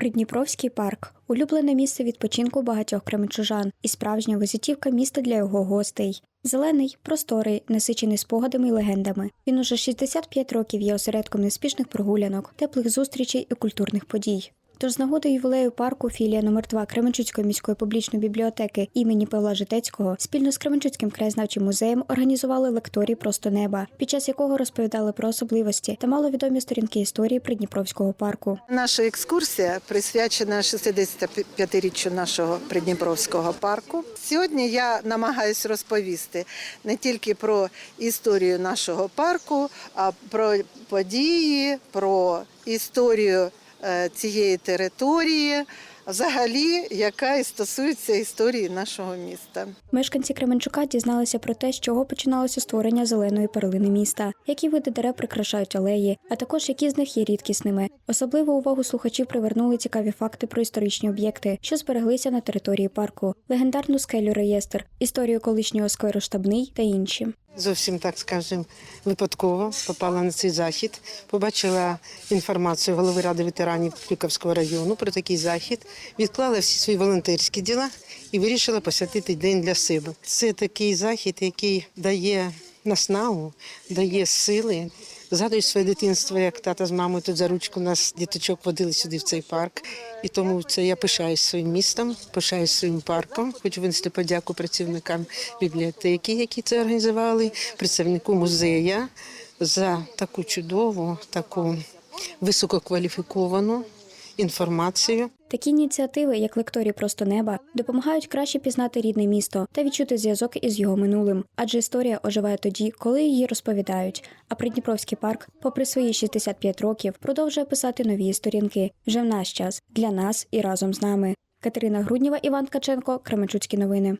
Придніпровський парк улюблене місце відпочинку багатьох кременчужан і справжня визитівка міста для його гостей. Зелений, просторий, насичений спогадами і легендами. Він уже 65 років є осередком неспішних прогулянок, теплих зустрічей і культурних подій. Тож з нагоди ювілею парку філія номер 2 Кременчуцької міської публічної бібліотеки імені Павла Житецького спільно з Кременчуцьким краєзнавчим музеєм організували лекторій Просто неба, під час якого розповідали про особливості та маловідомі сторінки історії Придніпровського парку. Наша екскурсія присвячена 65-річчю нашого Придніпровського парку. Сьогодні я намагаюся розповісти не тільки про історію нашого парку, а про події, про історію цієї території, взагалі, яка і стосується історії нашого міста. Мешканці Кременчука дізналися про те, з чого починалося створення зеленої перлини міста, які види дерев прикрашають алеї, а також які з них є рідкісними. Особливу увагу слухачів привернули цікаві факти про історичні об'єкти, що збереглися на території парку, легендарну скелю реєстр, історію колишнього скверу штабний та інші. Зовсім так скажемо, випадково попала на цей захід. Побачила інформацію голови ради ветеранів Клюківського району про такий захід. Відклала всі свої волонтерські діла і вирішила посвятити день для себе. Це такий захід, який дає наснагу, дає сили. Згадую своє дитинство, як тата з мамою тут за ручку нас діточок водили сюди в цей парк. І тому це я пишаюсь своїм містом, пишаюсь своїм парком. Хочу винести подяку працівникам бібліотеки, які це організували, представнику музея за таку чудову, таку висококваліфіковану інформацію. Такі ініціативи, як лекторій просто неба, допомагають краще пізнати рідне місто та відчути зв'язок із його минулим, адже історія оживає тоді, коли її розповідають. А Придніпровський парк, попри свої 65 років, продовжує писати нові сторінки вже в наш час для нас і разом з нами. Катерина Грудніва, Іван Ткаченко, Кременчуцькі новини.